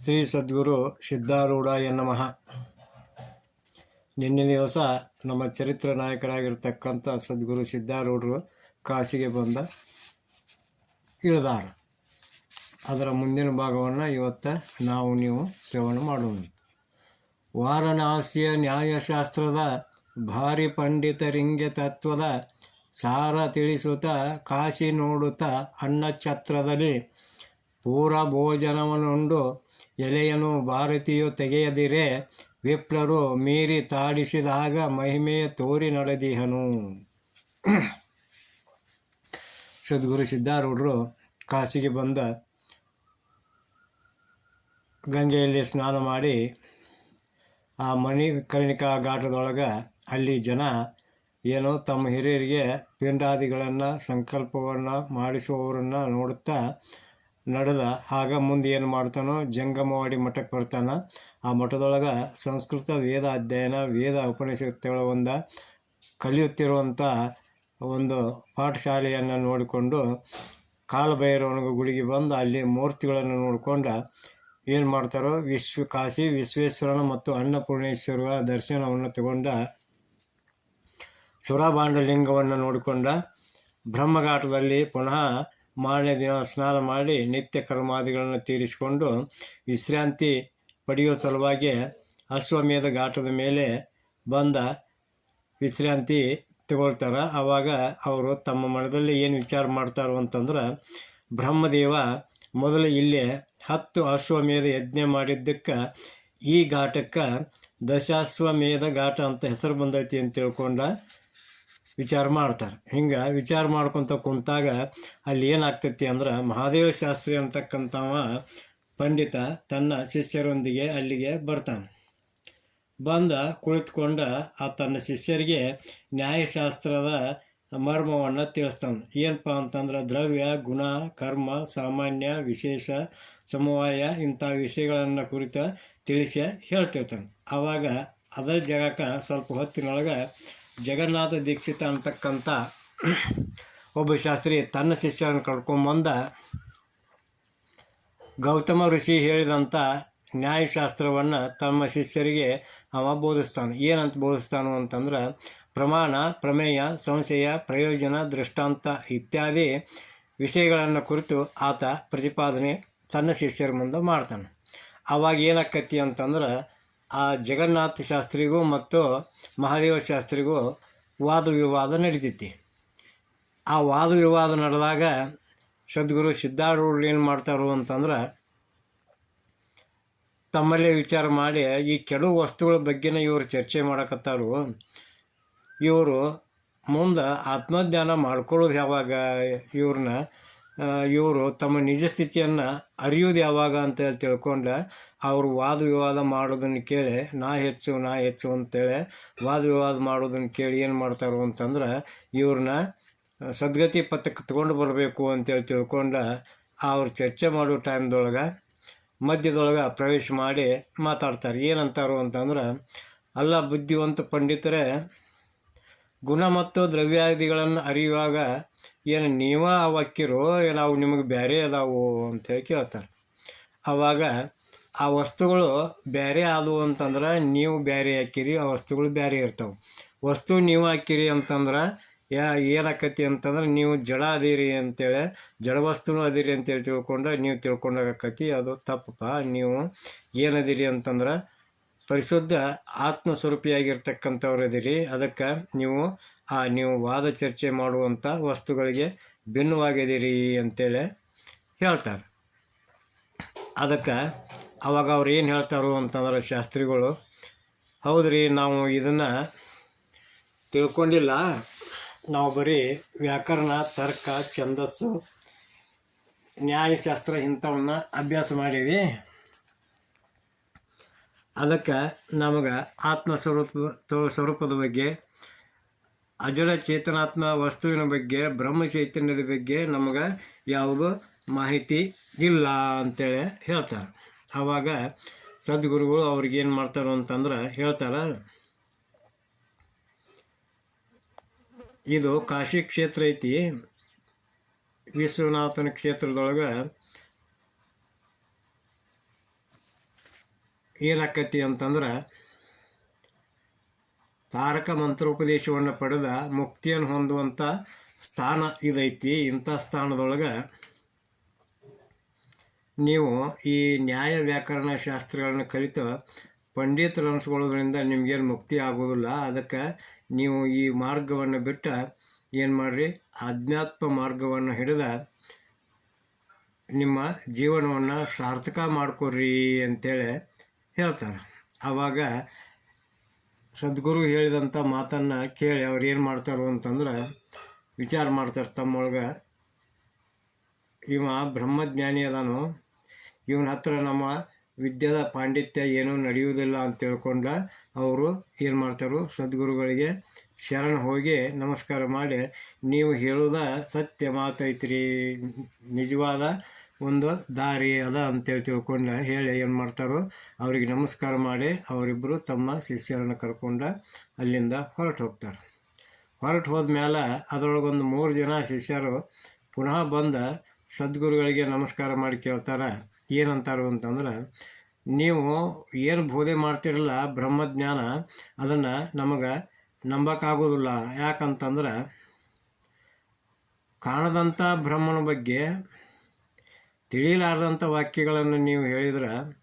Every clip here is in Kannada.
ಶ್ರೀ ಸದ್ಗುರು ಸಿದ್ಧಾರೂಢಾಯ ನಮಃ. ನಿನ್ನೆ ದಿವಸ ನಮ್ಮ ಚರಿತ್ರ ನಾಯಕರಾಗಿರ್ತಕ್ಕಂಥ ಸದ್ಗುರು ಸಿದ್ಧಾರೂಢರು ಕಾಶಿಗೆ ಬಂದ ಇಳಿದಾರ. ಅದರ ಮುಂದಿನ ಭಾಗವನ್ನು ಇವತ್ತು ನಾವು ನೀವು ಶ್ರವಣ ಮಾಡೋಣ. ವಾರಣಾಸಿಯ ನ್ಯಾಯಶಾಸ್ತ್ರದ ಭಾರಿ ಪಂಡಿತರಿಂಗೆ ತತ್ವದ ಸಾರ ತಿಳಿಸುತ್ತ ಕಾಶಿ ನೋಡುತ್ತಾ ಅನ್ನಛತ್ರದಲ್ಲಿ ಪೂರ ಭೋಜನವನ್ನುಂಡು ಎಲೆಯನ್ನು ಭಾರತೀಯು ತೆಗೆಯದಿರೆ. ವಿಪ್ರರು ಮೀರಿ ತಾಡಿಸಿದಾಗ ಮಹಿಮೆಯ ತೋರಿ ನಡೆದಿಹನು. ಸದ್ಗುರು ಸಿದ್ಧಾರೂಢರು ಕಾಶಿಗೆ ಬಂದ ಗಂಗೆಯಲ್ಲಿ ಸ್ನಾನ ಮಾಡಿ ಆ ಮಣಿ ಕರ್ಣಿಕಾ ಘಾಟದೊಳಗೆ ಅಲ್ಲಿ ಜನ ಏನು ತಮ್ಮ ಹಿರಿಯರಿಗೆ ಪಿಂಡಾದಿಗಳನ್ನು, ಸಂಕಲ್ಪವನ್ನು ಮಾಡಿಸುವವರನ್ನು ನೋಡುತ್ತಾ ನಡೆದ ಆಗ ಮುಂದೆ ಏನು ಮಾಡ್ತಾನೋ, ಜಂಗಮವಾಡಿ ಮಠಕ್ಕೆ ಬರ್ತಾನೆ. ಆ ಮಠದೊಳಗೆ ಸಂಸ್ಕೃತ, ವೇದ ಅಧ್ಯಯನ, ವೇದ ಉಪನಿಷತ್ತುಗಳ ಒಂದು ಕಲಿಯುತ್ತಿರುವಂಥ ಒಂದು ಪಾಠಶಾಲೆಯನ್ನು ನೋಡಿಕೊಂಡು ಕಾಲಭೈರವನಿಗೆ ಗುಡಿಗೆ ಬಂದು ಅಲ್ಲಿ ಮೂರ್ತಿಗಳನ್ನು ನೋಡಿಕೊಂಡು ಏನು ಮಾಡ್ತಾರೋ, ವಿಶ್ವ ಕಾಶಿ, ವಿಶ್ವೇಶ್ವರನ ಮತ್ತು ಅನ್ನಪೂರ್ಣೇಶ್ವರ ದರ್ಶನವನ್ನು ತಗೊಂಡ ಸುರಭಾಂಡಲಿಂಗವನ್ನು ನೋಡಿಕೊಂಡ ಬ್ರಹ್ಮಘಾಟದಲ್ಲಿ ಪುನಃ ಮಾರನೇ ದಿನ ಸ್ನಾನ ಮಾಡಿ ನಿತ್ಯ ಕರ್ಮಾದಿಗಳನ್ನು ತೀರಿಸಿಕೊಂಡು ವಿಶ್ರಾಂತಿ ಪಡೆಯುವ ಸಲುವಾಗಿ ಅಶ್ವಮೇಧ ಘಾಟದ ಮೇಲೆ ಬಂದ ವಿಶ್ರಾಂತಿ ತಗೊಳ್ತಾರೆ. ಆವಾಗ ಅವರು ತಮ್ಮ ಮನದಲ್ಲಿ ಏನು ವಿಚಾರ ಮಾಡ್ತಾರೋ ಅಂತಂದ್ರೆ, ಬ್ರಹ್ಮದೇವ ಮೊದಲು ಇಲ್ಲೇ ಹತ್ತು ಅಶ್ವಮೇಧ ಯಜ್ಞ ಮಾಡಿದ್ದಕ್ಕೆ, ಈ ಘಾಟಕ್ಕೆ ದಶಾಶ್ವಮೇಧ ಘಾಟ ಅಂತ ಹೆಸರು ಬಂದೈತಿ ಅಂತ ತಿಳ್ಕೊಂಡ ವಿಚಾರ ಮಾಡ್ತಾರೆ. ಹಿಂಗೆ ವಿಚಾರ ಮಾಡ್ಕೊತ ಕುಂತಾಗ ಅಲ್ಲಿ ಏನಾಗ್ತೈತಿ ಅಂದ್ರೆ ಮಹಾದೇವ ಶಾಸ್ತ್ರಿ ಅಂತಕ್ಕಂಥವ ಪಂಡಿತ ತನ್ನ ಶಿಷ್ಯರೊಂದಿಗೆ ಅಲ್ಲಿಗೆ ಬರ್ತಾನೆ. ಬಂದ ಕುಳಿತುಕೊಂಡ ಆ ತನ್ನ ಶಿಷ್ಯರಿಗೆ ನ್ಯಾಯಶಾಸ್ತ್ರದ ಮರ್ಮವನ್ನು ತಿಳಿಸ್ತಾನೆ. ಏನಪ್ಪ ಅಂತಂದ್ರೆ ದ್ರವ್ಯ, ಗುಣ, ಕರ್ಮ, ಸಾಮಾನ್ಯ, ವಿಶೇಷ, ಸಮವಾಯ ಇಂಥ ವಿಷಯಗಳನ್ನು ಕುರಿತ ತಿಳಿಸಿ ಹೇಳ್ತಿರ್ತಾನೆ. ಆವಾಗ ಅದರ ಜಾಗಕ್ಕೆ ಸ್ವಲ್ಪ ಹೊತ್ತಿನೊಳಗೆ ಜಗನ್ನಾಥ ದೀಕ್ಷಿತ ಅಂತಕ್ಕಂಥ ಒಬ್ಬ ಶಾಸ್ತ್ರಿ ತನ್ನ ಶಿಷ್ಯರನ್ನು ಕರ್ಕೊಂಬಂದ ಗೌತಮ ಋಷಿ ಹೇಳಿದಂಥ ನ್ಯಾಯಶಾಸ್ತ್ರವನ್ನು ತಮ್ಮ ಶಿಷ್ಯರಿಗೆ ಅವ ಬೋಧಿಸ್ತಾನೆ. ಏನಂತ ಬೋಧಿಸ್ತಾನು ಅಂತಂದ್ರೆ, ಪ್ರಮಾಣ, ಪ್ರಮೇಯ, ಸಂಶಯ, ಪ್ರಯೋಜನ, ದೃಷ್ಟಾಂತ ಇತ್ಯಾದಿ ವಿಷಯಗಳನ್ನು ಕುರಿತು ಆತ ಪ್ರತಿಪಾದನೆ ತನ್ನ ಶಿಷ್ಯರ ಮುಂದೆ ಮಾಡ್ತಾನೆ. ಅವಾಗ ಏನಾಕತಿ ಅಂತಂದ್ರೆ ಆ ಜಗನ್ನಾಥ ಶಾಸ್ತ್ರಿಗೂ ಮತ್ತು ಮಹಾದೇವ ಶಾಸ್ತ್ರಿಗೂ ವಾದ ವಿವಾದ ನಡೀತೈತಿ. ಆ ವಾದ ವಿವಾದ ನಡೆದಾಗ ಸದ್ಗುರು ಸಿದ್ಧಾರೂಢರು ಏನು ಮಾಡ್ತಾರೋ ಅಂತಂದ್ರೆ ತಮ್ಮಲ್ಲೇ ವಿಚಾರ ಮಾಡಿ ಈ ಕೆಲವು ವಸ್ತುಗಳ ಬಗ್ಗೆನೇ ಇವರು ಚರ್ಚೆ ಮಾಡಕತ್ತಾರು. ಇವರು ಮುಂದೆ ಆತ್ಮಜ್ಞಾನ ಮಾಡ್ಕೊಳ್ಳೋದು ಯಾವಾಗ ಇವ್ರನ್ನ ಇವರು ತಮ್ಮ ನಿಜ ಸ್ಥಿತಿಯನ್ನು ಅರಿಯೋದು ಯಾವಾಗ ಅಂತ ತಿಳ್ಕೊಂಡು ಅವರು ವಾದ ವಿವಾದ ಮಾಡೋದನ್ನು ಕೇಳಿ, ನಾ ಹೆಚ್ಚು ನಾ ಹೆಚ್ಚು ಅಂತೇಳಿ ವಾದ ವಿವಾದ ಮಾಡೋದನ್ನು ಕೇಳಿ ಏನು ಮಾಡ್ತಾರೋ ಅಂತಂದ್ರೆ ಇವ್ರನ್ನ ಸದ್ಗತಿ ಪಥಕ್ಕೆ ತಗೊಂಡು ಬರಬೇಕು ಅಂತೇಳಿ ತಿಳ್ಕೊಂಡು ಅವ್ರು ಚರ್ಚೆ ಮಾಡೋ ಟೈಮ್ದೊಳಗೆ ಮಧ್ಯದೊಳಗೆ ಪ್ರವೇಶ ಮಾಡಿ ಮಾತಾಡ್ತಾರೆ. ಏನಂತಾರೋ ಅಂತಂದ್ರೆ, ಅಲ್ಲ, ಬುದ್ಧಿವಂತ ಪಂಡಿತರೇ ಗುಣ ಮತ್ತು ದ್ರವ್ಯಾದಿಗಳನ್ನು ಅರಿಯುವಾಗ ಏನು ನೀವ ಅವಕ್ಕಿರೋ ನಾವು ನಿಮಗೆ ಬೇರೆ ಅದಾವು ಅಂತೇಳಿ ಕೇಳ್ತಾರೆ. ಆವಾಗ ಆ ವಸ್ತುಗಳು ಬೇರೆ ಆದವು ಅಂತಂದ್ರೆ ನೀವು ಬೇರೆ ಹಾಕಿರಿ, ಆ ವಸ್ತುಗಳು ಬೇರೆ ಇರ್ತಾವೆ. ವಸ್ತು ನೀವು ಹಾಕಿರಿ ಅಂತಂದ್ರೆ ಯಾ ಏನಾಕತಿ ಅಂತಂದ್ರೆ ನೀವು ಜಡ ಅದೀರಿ ಅಂತೇಳಿ, ಜಡ ವಸ್ತುನು ಅದೀರಿ ಅಂತೇಳಿ ತಿಳ್ಕೊಂಡು ನೀವು ತಿಳ್ಕೊಂಡಾಗಕತಿ, ಅದು ತಪ್ಪಪ್ಪ ನೀವು ಏನದಿರಿ ಅಂತಂದ್ರೆ ಪರಿಶುದ್ಧ ಆತ್ಮ ಸ್ವರೂಪಿಯಾಗಿರ್ತಕ್ಕಂಥವ್ರು ಅದೀರಿ ಅದಕ್ಕೆ ನೀವು, ಆ, ನೀವು ವಾದ ಚರ್ಚೆ ಮಾಡುವಂಥ ವಸ್ತುಗಳಿಗೆ ಭಿನ್ನವಾಗಿದ್ದೀರಿ ಅಂತೇಳಿ ಹೇಳ್ತಾರೆ. ಅದಕ್ಕೆ ಅವಾಗ ಅವ್ರು ಏನು ಹೇಳ್ತಾರೋ ಅಂತಂದ್ರೆ ಶಾಸ್ತ್ರಿಗಳು, ಹೌದ್ರಿ ನಾವು ಇದನ್ನು ತಿಳ್ಕೊಂಡಿಲ್ಲ. ನಾವು ಬರೀ ವ್ಯಾಕರಣ, ತರ್ಕ, ಛಂದಸ್ಸು, ನ್ಯಾಯಶಾಸ್ತ್ರ ಇಂಥವನ್ನ ಅಭ್ಯಾಸ ಮಾಡೀವಿ ಅದಕ್ಕೆ ನಮಗೆ ಆತ್ಮ ಸ್ವರೂಪ ಸ್ವರೂಪದ ಬಗ್ಗೆ, ಅಜಡ ಚೇತನಾತ್ಮ ವಸ್ತುವಿನ ಬಗ್ಗೆ, ಬ್ರಹ್ಮ ಚೈತನ್ಯದ ಬಗ್ಗೆ ನಮಗೆ ಯಾವುದು ಮಾಹಿತಿ ಇಲ್ಲ ಅಂತೇಳಿ ಹೇಳ್ತಾರೆ. ಆವಾಗ ಸದ್ಗುರುಗಳು ಅವ್ರಿಗೆ ಏನು ಮಾಡ್ತಾರೆ ಅಂತಂದ್ರೆ ಹೇಳ್ತಾರೆ, ಇದು ಕಾಶಿ ಕ್ಷೇತ್ರ ಐತಿ, ವಿಶ್ವನಾಥನ ಕ್ಷೇತ್ರದೊಳಗೆ ಏನಾಕತಿ ಅಂತಂದ್ರೆ, ತಾರಕ ಮಂತ್ರೋಪದೇಶವನ್ನು ಪಡೆದ ಮುಕ್ತಿಯನ್ನು ಹೊಂದುವಂಥ ಸ್ಥಾನ ಇದೈತಿ. ಇಂಥ ಸ್ಥಾನದೊಳಗೆ ನೀವು ಈ ನ್ಯಾಯ ವ್ಯಾಕರಣ ಶಾಸ್ತ್ರಗಳನ್ನು ಕಲಿತು ಪಂಡಿತರು ಅನಿಸ್ಕೊಳ್ಳೋದ್ರಿಂದ ನಿಮಗೇನು ಮುಕ್ತಿ ಆಗೋದಿಲ್ಲ. ಅದಕ್ಕೆ ನೀವು ಈ ಮಾರ್ಗವನ್ನು ಬಿಟ್ಟು ಏನು ಮಾಡಿರಿ? ಆಧ್ಯಾತ್ಮ ಮಾರ್ಗವನ್ನು ಹಿಡಿದ ನಿಮ್ಮ ಜೀವನವನ್ನು ಸಾರ್ಥಕ ಮಾಡ್ಕೊಡ್ರಿ ಅಂತೇಳಿ ಹೇಳ್ತಾರೆ. ಆವಾಗ ಸದ್ಗುರು ಹೇಳಿದಂಥ ಮಾತನ್ನು ಕೇಳಿ ಅವ್ರು ಏನು ಮಾಡ್ತಾರೋ ಅಂತಂದ್ರೆ ವಿಚಾರ ಮಾಡ್ತಾರೆ ತಮ್ಮೊಳಗೆ. ಇವ ಬ್ರಹ್ಮಜ್ಞಾನಿ ಅದಾನು. ಇವನ ಹತ್ರ ನಮ್ಮ ವಿದ್ಯೆದ ಪಾಂಡಿತ್ಯ ಏನೂ ನಡೆಯುವುದಿಲ್ಲ ಅಂತ ತಿಳ್ಕೊಂಡ ಅವರು ಏನು ಮಾಡ್ತಾರೋ? ಸದ್ಗುರುಗಳಿಗೆ ಶರಣ ಹೋಗಿ ನಮಸ್ಕಾರ ಮಾಡಿ, ನೀವು ಹೇಳೋದ ಸತ್ಯ ಮಾತೈತ್ರಿ. ನಿಜವಾದ ಒಂದು ದಾರಿ ಅದ ಅಂತೇಳಿ ತಿಳ್ಕೊಂಡು ಹೇಳಿ ಏನು ಮಾಡ್ತಾರೋ ಅವರಿಗೆ ನಮಸ್ಕಾರ ಮಾಡಿ ಅವರಿಬ್ಬರು ತಮ್ಮ ಶಿಷ್ಯರನ್ನು ಕರ್ಕೊಂಡು ಅಲ್ಲಿಂದ ಹೊರಟು ಹೋಗ್ತಾರೆ. ಹೊರಟು ಹೋದ್ಮೇಲೆ ಅದರೊಳಗೊಂದು ಮೂರು ಜನ ಶಿಷ್ಯರು ಪುನಃ ಬಂದ ಸದ್ಗುರುಗಳಿಗೆ ನಮಸ್ಕಾರ ಮಾಡಿ ಕೇಳ್ತಾರೆ, ಏನಂತಾರು ಅಂತಂದ್ರೆ, ನೀವು ಏನು ಬೋಧೆ ಮಾಡ್ತಿರಲ್ಲ ಬ್ರಹ್ಮಜ್ಞಾನ, ಅದನ್ನು ನಮಗೆ ನಂಬಕ್ಕಾಗೋದಿಲ್ಲ ಯಾಕಂತಂದ್ರೆ ಕಾಣದಂಥ ಬ್ರಹ್ಮನ ಬಗ್ಗೆ ತಿಳಿಲಾರದಂಥ ವಾಕ್ಯಗಳನ್ನು ನೀವು ಹೇಳಿದ್ರೆ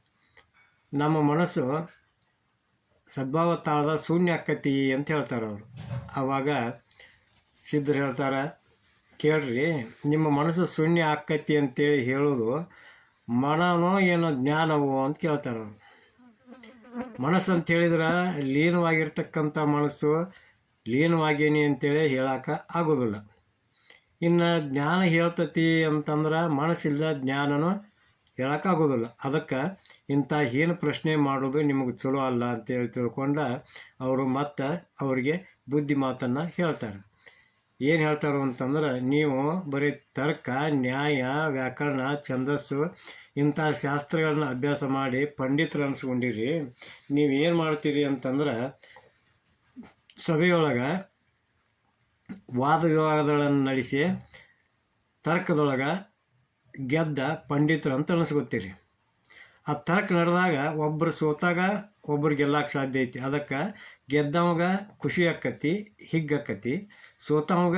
ನಮ್ಮ ಮನಸ್ಸು ಸದ್ಭಾವ ತಾಳದ ಶೂನ್ಯ ಆಕತಿ ಅಂತ ಹೇಳ್ತಾರೆ ಅವರು. ಆವಾಗ ಸಿದ್ಧರು ಹೇಳ್ತಾರೆ, ಕೇಳ್ರಿ, ನಿಮ್ಮ ಮನಸ್ಸು ಶೂನ್ಯ ಆಕತಿ ಅಂತೇಳಿ ಹೇಳೋದು ಮನನೋ ಏನೋ ಜ್ಞಾನವೋ ಅಂತ ಕೇಳ್ತಾರೆ ಅವರು. ಮನಸ್ಸು ಅಂತ ಹೇಳಿದ್ರೆ ಲೀನವಾಗಿರ್ತಕ್ಕಂಥ ಮನಸ್ಸು ಲೀನವಾಗೇನಿ ಅಂತೇಳಿ ಹೇಳೋಕೆ ಆಗೋದಿಲ್ಲ. ಇನ್ನು ಜ್ಞಾನ ಹೇಳ್ತತಿ ಅಂತಂದ್ರೆ ಮನಸ್ಸಿಲ್ಲದ ಜ್ಞಾನನೂ ಹೇಳೋಕ್ಕಾಗೋದಿಲ್ಲ. ಅದಕ್ಕೆ ಇಂಥ ಏನು ಪ್ರಶ್ನೆ ಮಾಡೋದು ನಿಮಗೆ ಚಲೋ ಅಲ್ಲ ಅಂತೇಳಿ ತಿಳ್ಕೊಂಡ ಅವರು ಮತ್ತೆ ಅವರಿಗೆ ಬುದ್ಧಿ ಮಾತನ್ನು ಹೇಳ್ತಾರೆ. ಏನು ಹೇಳ್ತಾರೆ ಅಂತಂದ್ರೆ ನೀವು ಬರೀ ತರ್ಕ, ನ್ಯಾಯ, ವ್ಯಾಕರಣ, ಛಂದಸ್ಸು ಇಂಥ ಶಾಸ್ತ್ರಗಳನ್ನ ಅಭ್ಯಾಸ ಮಾಡಿ ಪಂಡಿತರು ಅನಿಸ್ಕೊಂಡಿರಿ. ನೀವು ಏನು ಮಾಡ್ತೀರಿ ಅಂತಂದ್ರೆ ಸಭೆಯೊಳಗೆ ವಾದ ವಿವಾದಗಳನ್ನು ನಡೆಸಿ ತರ್ಕದೊಳಗೆ ಗೆದ್ದ ಪಂಡಿತರು ಅಂತ ಅನಿಸ್ಕೊತೀರಿ. ಆ ತರ್ಕ ನಡೆದಾಗ ಒಬ್ಬರು ಸೋತಾಗ ಒಬ್ಬರು ಗೆಲ್ಲಕ್ಕೆ ಸಾಧ್ಯ ಐತಿ. ಅದಕ್ಕೆ ಗೆದ್ದವಾಗ ಖುಷಿ ಆಕ್ಕತಿ ಹಿಗ್ಗಕ್ಕತಿ ಸೋತವಾಗ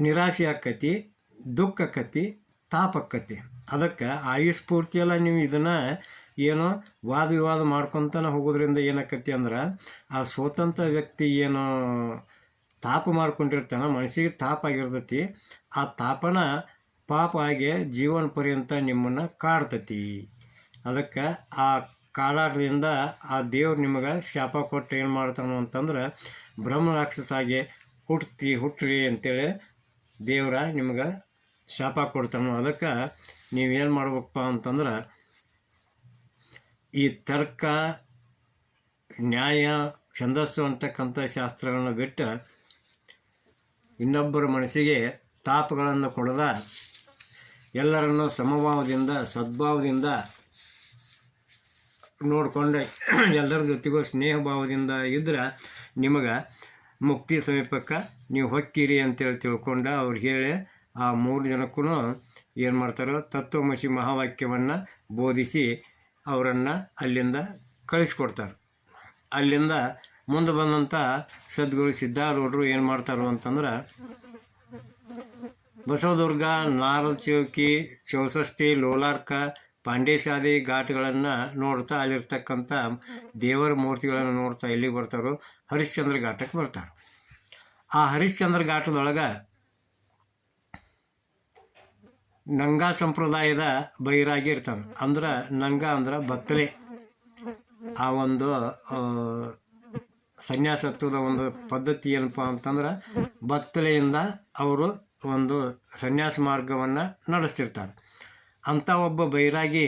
ನಿರಾಶೆ ಆಕ್ಕತಿ, ದುಃಖ ಆಕ್ಕತಿ, ತಾಪ ಆಕ್ಕತಿ. ಅದಕ್ಕೆ ಆಯುಷ್ ಪೂರ್ತಿಯೆಲ್ಲ ನೀವು ಇದನ್ನು ಏನೋ ವಾದ ವಿವಾದ ಮಾಡ್ಕೊತಾನೆ ಹೋಗೋದ್ರಿಂದ ಏನಾಕತಿ ಅಂದ್ರೆ ಆ ಸೋತಂಥ ವ್ಯಕ್ತಿ ಏನೋ ತಾಪ ಮಾಡ್ಕೊಂಡಿರ್ತಾನೆ, ಮನಸ್ಸಿಗೆ ತಾಪ ಆಗಿರ್ತೈತಿ, ಆ ತಾಪನ ಪಾಪ ಆಗಿ ಜೀವನ ಪರ್ಯಂತ ನಿಮ್ಮನ್ನು ಕಾಡ್ತತಿ. ಅದಕ್ಕೆ ಆ ಕಾಡಾಟದಿಂದ ಆ ದೇವ್ರು ನಿಮಗೆ ಶಾಪ ಕೊಟ್ಟು ಏನು ಮಾಡ್ತಾನೋ ಅಂತಂದ್ರೆ, ಬ್ರಹ್ಮ ರಾಕ್ಷಸಾಗಿ ಹುಟ್ಟಿ ಹುಟ್ಟ್ರಿ ಅಂತೇಳಿ ದೇವ್ರ ನಿಮ್ಗೆ ಶಾಪ ಕೊಡ್ತಾನೋ. ಅದಕ್ಕೆ ನೀವೇನು ಮಾಡ್ಬೇಕಪ್ಪ ಅಂತಂದ್ರೆ, ಈ ತರ್ಕ, ನ್ಯಾಯ, ಛಂದಸ್ಸು ಅಂತಕ್ಕಂಥ ಶಾಸ್ತ್ರಗಳನ್ನ ಬಿಟ್ಟು ಇನ್ನೊಬ್ಬರ ಮನಸ್ಸಿಗೆ ತಾಪಗಳನ್ನು ಕೊಡದ ಎಲ್ಲರನ್ನು ಸಮಭಾವದಿಂದ, ಸದ್ಭಾವದಿಂದ ನೋಡಿಕೊಂಡು. ಎಲ್ಲರ ಜೊತೆಗೂ ಸ್ನೇಹ ಭಾವದಿಂದ ಇದ್ರೆ ನಿಮಗೆ ಮುಕ್ತಿ ಸಮೀಪಕ್ಕೆ ನೀವು ಹೊಕ್ಕಿರಿ ಅಂತೇಳಿ ತಿಳ್ಕೊಂಡು ಅವ್ರು ಹೇಳಿ ಆ ಮೂರು ಜನಕ್ಕೂ ಏನು ಮಾಡ್ತಾರೋ ತತ್ವಮಸಿ ಮಹಾವಾಕ್ಯವನ್ನು ಬೋಧಿಸಿ ಅವರನ್ನು ಅಲ್ಲಿಂದ ಕಳಿಸ್ಕೊಡ್ತಾರೆ. ಅಲ್ಲಿಂದ ಮುಂದೆ ಬಂದಂಥ ಸದ್ಗುರು ಸಿದ್ಧಾರೂಢರು ಏನು ಮಾಡ್ತಾರೋ ಅಂತಂದ್ರೆ, ಬಸವದುರ್ಗ, ನಾರದ ಚೌಕಿ, ಚೌಸಷ್ಟಿ, ಲೋಲಾರ್ಕ ಪಾಂಡೇಶಾದಿ ಘಾಟ್ಗಳನ್ನು ನೋಡ್ತಾ ಅಲ್ಲಿರ್ತಕ್ಕಂಥ ದೇವರ ಮೂರ್ತಿಗಳನ್ನು ನೋಡ್ತಾ ಎಲ್ಲಿಗೆ ಬರ್ತಾರೋ, ಹರಿಶ್ಚಂದ್ರ ಘಾಟಕ್ಕೆ ಬರ್ತಾರೆ. ಆ ಹರಿಶ್ಚಂದ್ರ ಘಾಟದೊಳಗೆ ನಂಗಾ ಸಂಪ್ರದಾಯದ ಬೈರಾಗಿ ಇರ್ತಾನೆ. ಅಂದ್ರೆ ನಂಗ ಅಂದ್ರೆ ಬತ್ತಲೆ. ಆ ಒಂದು ಸನ್ಯಾಸತ್ವದ ಒಂದು ಪದ್ಧತಿ ಏನಪ್ಪ ಅಂತಂದ್ರೆ ಬತ್ತಲೆಯಿಂದ ಅವರು ಒಂದು ಸನ್ಯಾಸ ಮಾರ್ಗವನ್ನು ನಡೆಸ್ತಿರ್ತಾರೆ. ಅಂಥ ಒಬ್ಬ ಬೈರಾಗಿ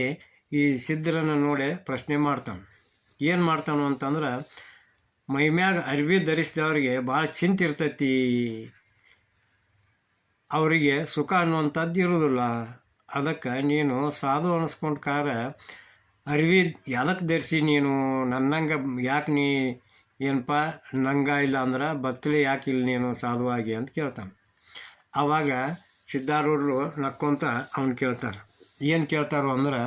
ಈ ಸಿದ್ಧರನ್ನು ನೋಡಿ ಪ್ರಶ್ನೆ ಮಾಡ್ತಾನೆ. ಏನು ಮಾಡ್ತಾನು ಅಂತಂದ್ರೆ ಮೈಮ್ಯಾಗ ಅರ್ವಿ ಧರಿಸಿದವ್ರಿಗೆ ಭಾಳ ಚಿಂತೆ ಇರ್ತೈತಿ. ಅವರಿಗೆ ಸುಖ ಅನ್ನುವಂಥದ್ದು ಇರೋದಿಲ್ಲ. ಅದಕ್ಕೆ ನೀನು ಸಾಧು ಅನಿಸ್ಕೊಂಡು ಕಾರ ಅರಿವಿ ಯಾದಕ್ಕೆ ಧರಿಸಿ ನೀನು? ನನ್ನಂಗೆ ಯಾಕೆ ನೀ ಏನಪ್ಪ, ನಂಗ ಇಲ್ಲ ಅಂದ್ರೆ ಬತ್ತಲೆ ಯಾಕೆ ಇಲ್ಲ ನೀನು ಸಾಧುವಾಗಿ ಅಂತ ಕೇಳ್ತಾನೆ. ಆವಾಗ ಸಿದ್ಧಾರೂಢರು ನಕ್ಕೊಂತ ಅವ್ನು ಕೇಳ್ತಾರೆ. ಏನು ಕೇಳ್ತಾರೋ ಅಂದ್ರೆ,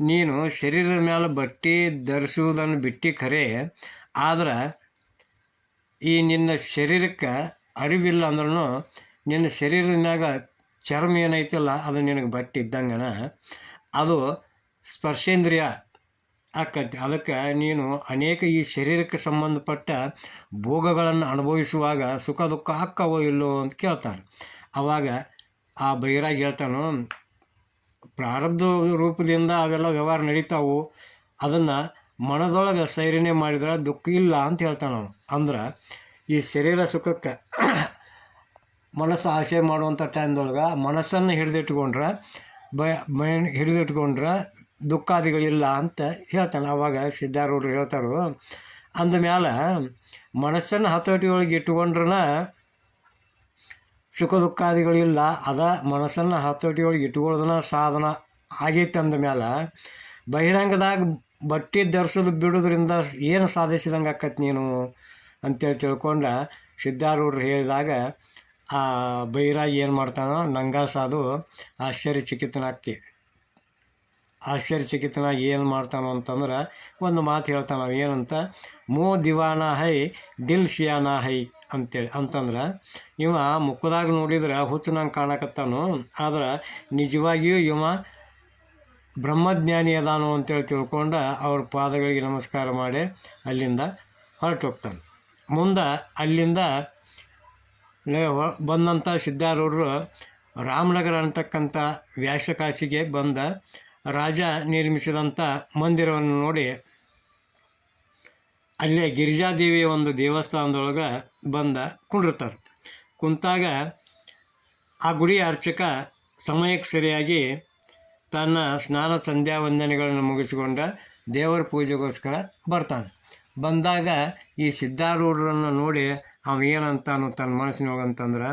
ನೀನು ಶರೀರದ ಮೇಲೆ ಬಟ್ಟೆ ಧರಿಸುವುದನ್ನು ಬಿಟ್ಟು ಖರೆ, ಆದ್ರೆ ಈ ನಿನ್ನ ಶರೀರಕ್ಕೆ ಅರಿವಿಲ್ಲ ಅಂದ್ರೂ ನಿನ್ನ ಶರೀರದ ಮ್ಯಾಗ ಚರ್ಮ ಏನೈತಲ್ಲ, ಅದು ನಿನಗೆ ಬಟ್ಟೆ ಇದ್ದಂಗನ, ಅದು ಸ್ಪರ್ಶೇಂದ್ರಿಯ ಆಕತಿ ಅದಕ್ಕೆ ನೀನು ಅನೇಕ ಈ ಶರೀರಕ್ಕೆ ಸಂಬಂಧಪಟ್ಟ ಭೋಗಗಳನ್ನು ಅನುಭವಿಸುವಾಗ ಸುಖ ದುಃಖ ಹಾಕ್ಕವೋ ಇಲ್ಲೋ ಅಂತ ಕೇಳ್ತಾರೆ ಆವಾಗ ಆ ಬೈರಾಗಿ ಹೇಳ್ತಾನು, ಪ್ರಾರಬ್ಧ ರೂಪದಿಂದ ಅವೆಲ್ಲ ವ್ಯವಹಾರ ನಡೀತಾವು, ಅದನ್ನು ಮನದೊಳಗೆ ಸೈರಣೆ ಮಾಡಿದ್ರೆ ದುಃಖ ಇಲ್ಲ ಅಂತ ಹೇಳ್ತಾನೆ ಅಂದ್ರೆ ಈ ಶರೀರ ಸುಖಕ್ಕೆ ಮನಸ್ಸು ಆಸೆ ಮಾಡುವಂಥ ಟೈಮ್ದೊಳಗೆ ಮನಸ್ಸನ್ನು ಹಿಡಿದಿಟ್ಕೊಂಡ್ರೆ, ಬ ಮೈಂಡ್ ಹಿಡಿದಿಟ್ಕೊಂಡ್ರೆ ದುಃಖಾದಿಗಳಿಲ್ಲ ಅಂತ ಹೇಳ್ತಾನೆ ಆವಾಗ ಸಿದ್ಧಾರೂಢರು ಹೇಳ್ತಾರೋ ಅಂದಮೇಲೆ ಮನಸ್ಸನ್ನು ಹತೋಟಿಯೊಳಗೆ ಇಟ್ಕೊಂಡ್ರನ ಸುಖ ದುಃಖಾದಿಗಳಿಲ್ಲ, ಅದ ಮನಸ್ಸನ್ನು ಹತೋಟಿಯೊಳಗೆ ಇಟ್ಕೊಳ್ಳೋದನ್ನ ಸಾಧನ ಆಗೈತೆ ಅಂದ ಮೇಲೆ ಬಹಿರಂಗದಾಗ ಬಟ್ಟೆ ಧರಿಸೋದು ಬಿಡೋದ್ರಿಂದ ಏನು ಸಾಧಿಸಿದಂಗೆ ಆಕತ್ ನೀನು? ಅಂತೇಳಿ ತಿಳ್ಕೊಂಡ ಸಿದ್ಧಾರೂಢರು ಹೇಳಿದಾಗ, ಆ ಬೈರಾಗಿ ಏನು ಮಾಡ್ತಾನೋ ನಂಗಾಸಾದು ಆಶ್ಚರ್ಯಚಕಿತನಾಕ್ಕಿ ಆಶ್ಚರ್ಯಚಕಿತನಾಗಿ ಏನು ಮಾಡ್ತಾನೋ ಅಂತಂದ್ರೆ ಒಂದು ಮಾತು ಹೇಳ್ತಾನ, ಏನಂತ? ಮೋ ದಿವಾನ ಹೈ, ದಿಲ್ ಶಿಯಾನ ಹೈ ಅಂತೇಳಿ. ಅಂತಂದ್ರೆ, ಇವ ಮುಖದಾಗ ನೋಡಿದ್ರೆ ಹುಚ್ಚನಂಗೆ ಕಾಣಕತ್ತಾನು, ಆದ್ರೆ ನಿಜವಾಗಿಯೂ ಇವ ಬ್ರಹ್ಮಜ್ಞಾನಿ ಅದಾನು ಅಂತೇಳಿ ತಿಳ್ಕೊಂಡು ಅವ್ರ ಪಾದಗಳಿಗೆ ನಮಸ್ಕಾರ ಮಾಡಿ ಅಲ್ಲಿಂದ ಹೊರಟು ಹೋಗ್ತಾನೆ. ಮುಂದೆ ಅಲ್ಲಿಂದ ಬಂದಂಥ ಸಿದ್ಧಾರೂಢರು ರಾಮನಗರ ಅಂತಕ್ಕಂಥ ವ್ಯಾಸಕಾಶಿಗೆ ಬಂದ ರಾಜ ನಿರ್ಮಿಸಿದಂಥ ಮಂದಿರವನ್ನು ನೋಡಿ ಅಲ್ಲೇ ಗಿರಿಜಾದೇವಿ ಒಂದು ದೇವಸ್ಥಾನದೊಳಗೆ ಬಂದ ಕುಂಡಿರ್ತಾರೆ. ಕುಂತಾಗ ಆ ಗುಡಿ ಅರ್ಚಕ ಸಮಯಕ್ಕೆ ಸರಿಯಾಗಿ ತನ್ನ ಸ್ನಾನ ಸಂಧ್ಯಾ ವಂದನೆಗಳನ್ನು ಮುಗಿಸಿಕೊಂಡ ದೇವರ ಪೂಜೆಗೋಸ್ಕರ ಬರ್ತಾನೆ. ಬಂದಾಗ ಈ ಸಿದ್ಧಾರೂಢರನ್ನು ನೋಡಿ ಅವ ಏನಂತಾನು ತನ್ನ ಮನಸ್ಸಿನೊಳಗಂತಂದ್ರೆ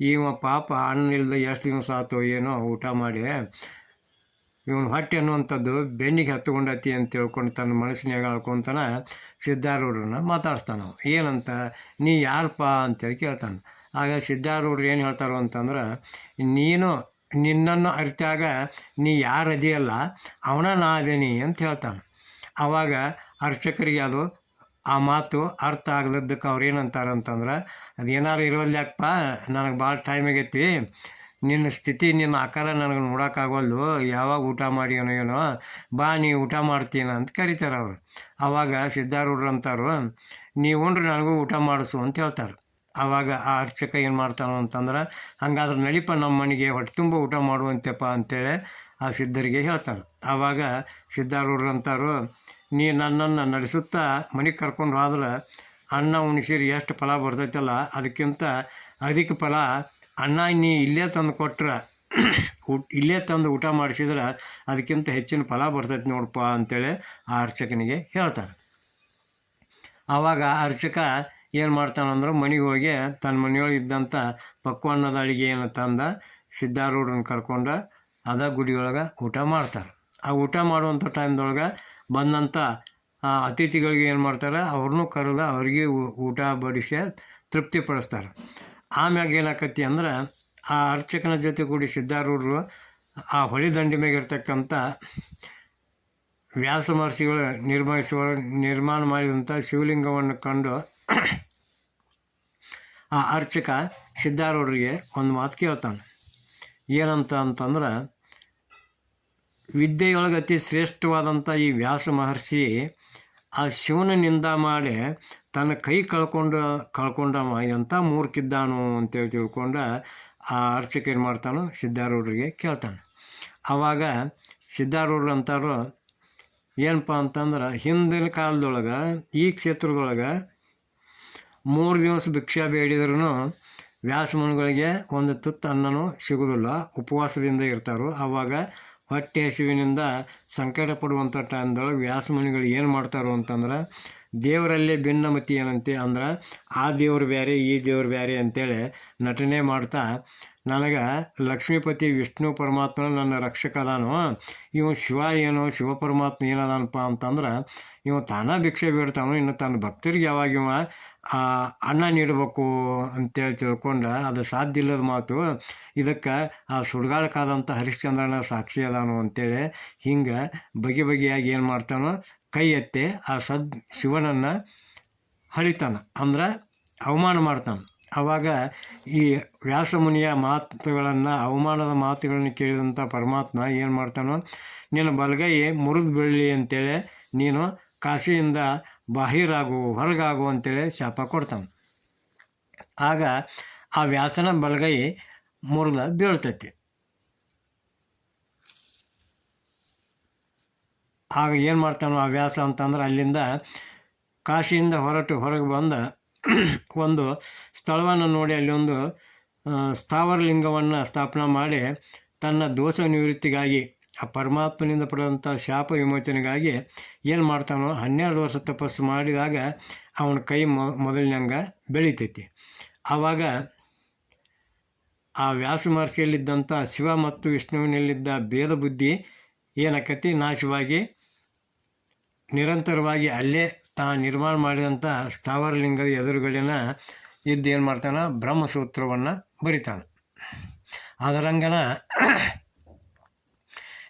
ಇವ ಪಾಪ ಹಣ್ಣಿಲ್ದ ಎಷ್ಟು ದಿವಸ ಆತೋ ಏನೋ ಊಟ ಮಾಡಿ ಇವನು ಹೊಟ್ಟೆ ಅನ್ನುವಂಥದ್ದು ಬೆನ್ನಿಗೆ ಹತ್ತುಕೊಂಡತಿ ಅಂತ ತಿಳ್ಕೊಂಡು ತನ್ನ ಮನಸ್ಸಿನಾಗ ಹೇಳ್ಕೊಂತಾನ ಸಿದ್ಧಾರೂಢರನ್ನ ಮಾತಾಡ್ಸ್ತಾನ. ಏನಂತ? ನೀ ಯಾರಪ್ಪ ಅಂತೇಳಿ ಕೇಳ್ತಾನೆ. ಆಗ ಸಿದ್ಧಾರೂಢರು ಏನು ಹೇಳ್ತಾರೋ ಅಂತಂದ್ರೆ, ನೀನು ನಿನ್ನನ್ನು ಅರಿತಾಗ ನೀ ಯಾರು ಅದಿಯಲ್ಲ ಅವನ ನಾ ಅದೇನಿ ಅಂತ ಹೇಳ್ತಾನೆ. ಆವಾಗ ಅರ್ಚಕರಿಗೆ ಅದು, ಆ ಮಾತು ಅರ್ಥ ಆಗ್ಲದ್ದಕ್ಕೆ ಅವ್ರು ಏನಂತಾರೆ ಅಂತಂದ್ರೆ ಅದು ಏನಾರು ಇರೋಲ್ಯಾಕಪ್ಪ ನನಗೆ ಭಾಳ ಟೈಮ್ ಆಗೈತಿ ನಿನ್ನ ಸ್ಥಿತಿ, ನಿನ್ನ ಆಕಾರ ನನಗೆ ನೋಡೋಕ್ಕಾಗವಲ್ದು ಯಾವಾಗ ಊಟ ಮಾಡಿ ಏನೋ ಬಾ ನೀ ಊಟ ಮಾಡ್ತೀನ ಅಂತ ಕರಿತಾರೆ ಅವರು. ಆವಾಗ ಸಿದ್ಧಾರೂಢರು ಅಂತಾರು ನೀವು ಉಂಡ್ರೆ ನನಗೂ ಊಟ ಮಾಡಿಸು ಅಂತ ಹೇಳ್ತಾರೆ. ಆವಾಗ ಆ ಅರ್ಚಕ ಏನು ಮಾಡ್ತಾನೋ ಅಂತಂದ್ರೆ, ಹಂಗಾದ್ರೆ ನಡಿಪ, ನಮ್ಮ ಮನೆಗೆ ಹೊಟ್ಟೆ ತುಂಬ ಊಟ ಮಾಡುವಂತೆಪ್ಪ ಅಂತೇಳಿ ಆ ಸಿದ್ಧರಿಗೆ ಹೇಳ್ತಾನೆ. ಆವಾಗ ಸಿದ್ಧಾರೂಢರು ಅಂತಾರು, ನೀ ನನ್ನನ್ನು ನಡೆಸುತ್ತಾ ಮನೆಗೆ ಕರ್ಕೊಂಡು ಹೋದ್ರೆ, ಅನ್ನ ಉಣಿಸಿರಿ ಎಷ್ಟು ಫಲ ಬರ್ತೈತಲ್ಲ, ಅದಕ್ಕಿಂತ ಅಧಿಕ ಫಲ ಅನ್ನ ನೀ ಇಲ್ಲೇ ತಂದು ಕೊಟ್ರೆ ಊಟ ಇಲ್ಲೇ ತಂದು ಊಟ ಮಾಡಿಸಿದ್ರೆ ಅದಕ್ಕಿಂತ ಹೆಚ್ಚಿನ ಫಲ ಬರ್ತೈತೆ ನೋಡಪ್ಪ ಅಂತೇಳಿ ಆ ಅರ್ಚಕನಿಗೆ ಹೇಳ್ತಾರೆ. ಆವಾಗ ಅರ್ಚಕ ಏನು ಮಾಡ್ತಾನಂದ್ರೆ ಮನೆಗೆ ಹೋಗಿ ತನ್ನ ಮನೆಯೊಳಗೆ ಇದ್ದಂಥ ಪಕ್ವಾನ್ನದ ಏನು ತಂದ, ಸಿದ್ಧಾರೂಢನ ಕರ್ಕೊಂಡು ಅದ ಗುಡಿಯೊಳಗೆ ಊಟ ಮಾಡ್ತಾರೆ. ಆ ಊಟ ಮಾಡುವಂಥ ಟೈಮ್ದೊಳಗೆ ಬಂದಂಥ ಅತಿಥಿಗಳಿಗೆ ಏನು ಮಾಡ್ತಾರೆ, ಅವ್ರನ್ನೂ ಕರೆದು ಅವ್ರಿಗೆ ಊಟ ಬಡಿಸಿ ತೃಪ್ತಿಪಡಿಸ್ತಾರೆ. ಆಮ್ಯಾಗ ಏನಾಕತಿ ಅಂದ್ರೆ, ಆ ಅರ್ಚಕನ ಜೊತೆ ಕೂಡಿ ಸಿದ್ಧಾರೂಢರು ಆ ಹೊಳಿ ದಂಡಿ ಇರ್ತಕ್ಕಂಥ ವ್ಯಾಸ ಮಹರ್ಷಿಗಳು ನಿರ್ಮಿಸುವ ನಿರ್ಮಾಣ ಮಾಡಿದಂಥ ಶಿವಲಿಂಗವನ್ನು ಕಂಡು ಆ ಅರ್ಚಕ ಸಿದ್ಧಾರೂಢರಿಗೆ ಒಂದು ಮಾತು ಕೇಳ್ತಾನೆ. ಏನಂತ ಅಂತಂದ್ರೆ ವಿದ್ಯೆಯೊಳಗೆ ಅತಿ ಶ್ರೇಷ್ಠವಾದಂಥ ಈ ವ್ಯಾಸ ಮಹರ್ಷಿ ಆ ಶಿವನ ನಿಂದ ಮಾಡಿ ತನ್ನ ಕೈ ಕಳ್ಕೊಂಡು, ಕಳ್ಕೊಂಡವ ಎಂಥ ಮೂರ್ಖಿದ್ದಾನು ಅಂತೇಳಿ ತಿಳ್ಕೊಂಡು ಆ ಅರ್ಚಕ ಏನು ಮಾಡ್ತಾನೋ, ಸಿದ್ಧಾರೂಢರಿಗೆ ಕೇಳ್ತಾನೆ. ಆವಾಗ ಸಿದ್ಧಾರೂಢರು ಅಂತಾರು, ಏನಪ್ಪ ಅಂತಂದ್ರೆ ಹಿಂದಿನ ಕಾಲದೊಳಗೆ, ಈ ಕ್ಷೇತ್ರದೊಳಗೆ ಮೂರು ದಿವಸ ಭಿಕ್ಷೆ ಬೇಡಿದ್ರೂ ವ್ಯಾಸಮುನಿಗಳಿಗೆ ಒಂದು ತುತ್ತು ಅನ್ನನೂ ಸಿಗೋದಿಲ್ಲ, ಉಪವಾಸದಿಂದ ಇರ್ತಾರೋ ಆವಾಗ ಹೊಟ್ಟೆ ಹಸಿವಿನಿಂದ ಸಂಕಟ ಪಡುವಂಥ ಟೈಮ್ದೊಳಗೆ ವ್ಯಾಸಮುನಿಗಳು ಏನು ಮಾಡ್ತಾರೋ ಅಂತಂದ್ರೆ ದೇವರಲ್ಲೇ ಭಿನ್ನಮತಿ ಏನಂತೆ ಅಂದ್ರೆ, ಆ ದೇವ್ರು ಬೇರೆ ಈ ದೇವ್ರು ಬೇರೆ ಅಂತೇಳಿ ನಟನೆ ಮಾಡ್ತಾ, ನನಗೆ ಲಕ್ಷ್ಮೀಪತಿ ವಿಷ್ಣು ಪರಮಾತ್ಮ ನನ್ನ ರಕ್ಷಕ ಅದಾನು. ಇವ ಶಿವ ಏನು, ಶಿವ ಪರಮಾತ್ಮ ಏನದಾನಪ್ಪ ಅಂತಂದ್ರೆ, ಇವ ತಾನ ಭಿಕ್ಷೆ ಬೇಡ್ತಾನು, ಇನ್ನು ತನ್ನ ಭಕ್ತರಿಗೆ ಯಾವಾಗ ಇವ ಅನ್ನ ನೀಡಬೇಕು ಅಂತೇಳಿ ತಿಳ್ಕೊಂಡು, ಅದು ಸಾಧ್ಯ ಇಲ್ಲದ ಮಾತು, ಇದಕ್ಕೆ ಆ ಸುಡ್ಗಾಳಕ್ಕಾದಂಥ ಹರಿಶ್ಚಂದ್ರನ ಸಾಕ್ಷಿ ಅದಾನು ಅಂತೇಳಿ ಹಿಂಗೆ ಬಗೆ ಬಗೆಯಾಗಿ ಏನು ಮಾಡ್ತಾನೋ ಕೈ ಎತ್ತೆ ಆ ಸದ್ ಶಿವನನ್ನು ಹಳಿತಾನ ಅಂದ್ರೆ ಅವಮಾನ ಮಾಡ್ತಾನೆ. ಆವಾಗ ಈ ವ್ಯಾಸಮುನಿಯ ಮಾತುಗಳನ್ನು, ಅವಮಾನದ ಮಾತುಗಳನ್ನು ಕೇಳಿದಂಥ ಪರಮಾತ್ಮ ಏನು ಮಾಡ್ತಾನೋ ನೀನು ಬಲಗೈ ಮುರಿದು ಬೀಳಲಿ ಅಂತೇಳಿ ನೀನು ಕಾಶಿಯಿಂದ ಬಾಹಿರಾಗು, ಹೊರಗಾಗು ಅಂತೇಳಿ ಶಾಪ ಕೊಡ್ತಾನೆ. ಆಗ ಆ ವ್ಯಾಸನ ಬಲಗೈ ಮುರಿದ ಬೀಳ್ತೈತಿ. ಆಗ ಏನು ಮಾಡ್ತಾನೋ ಆ ವ್ಯಾಸ ಅಂತಂದ್ರೆ ಅಲ್ಲಿಂದ ಕಾಶಿಯಿಂದ ಹೊರಟು, ಹೊರಗೆ ಬಂದ ಒಂದು ಸ್ಥಳವನ್ನು ನೋಡಿ ಅಲ್ಲಿ ಒಂದು ಸ್ಥಾವರಲಿಂಗವನ್ನು ಸ್ಥಾವರ ಲಿಂಗವನ್ನು ಸ್ಥಾಪನೆ ಮಾಡಿ ತನ್ನ ದೋಷ ನಿವೃತ್ತಿಗಾಗಿ, ಆ ಪರಮಾತ್ಮನಿಂದ ಪಡೆದಂಥ ಶಾಪ ವಿಮೋಚನೆಗಾಗಿ ಏನು ಮಾಡ್ತಾನೋ ಹನ್ನೆರಡು ವರ್ಷ ತಪಸ್ಸು ಮಾಡಿದಾಗ ಅವನ ಕೈ ಮೊದಲಿನಂಗೆ ಬೆಳಿತೈತಿ. ಆವಾಗ ಆ ವ್ಯಾಸ ಮಹರ್ಷಿಯಲ್ಲಿದ್ದಂಥ ಶಿವ ಮತ್ತು ವಿಷ್ಣುವಿನಲ್ಲಿದ್ದ ಭೇದ ಬುದ್ಧಿ ಏನಾಕತಿ? ನಾಶವಾಗಿ ನಿರಂತರವಾಗಿ ಅಲ್ಲೇ ತಾ ನಿರ್ಮಾಣ ಮಾಡಿದಂಥ ಸ್ಥಾವರಲಿಂಗದ ಎದುರುಗಡೆನ ಇದ್ದು ಏನು ಮಾಡ್ತಾನೆ? ಬ್ರಹ್ಮಸೂತ್ರವನ್ನು ಬರಿತಾನೆ. ಅದರಂಗನ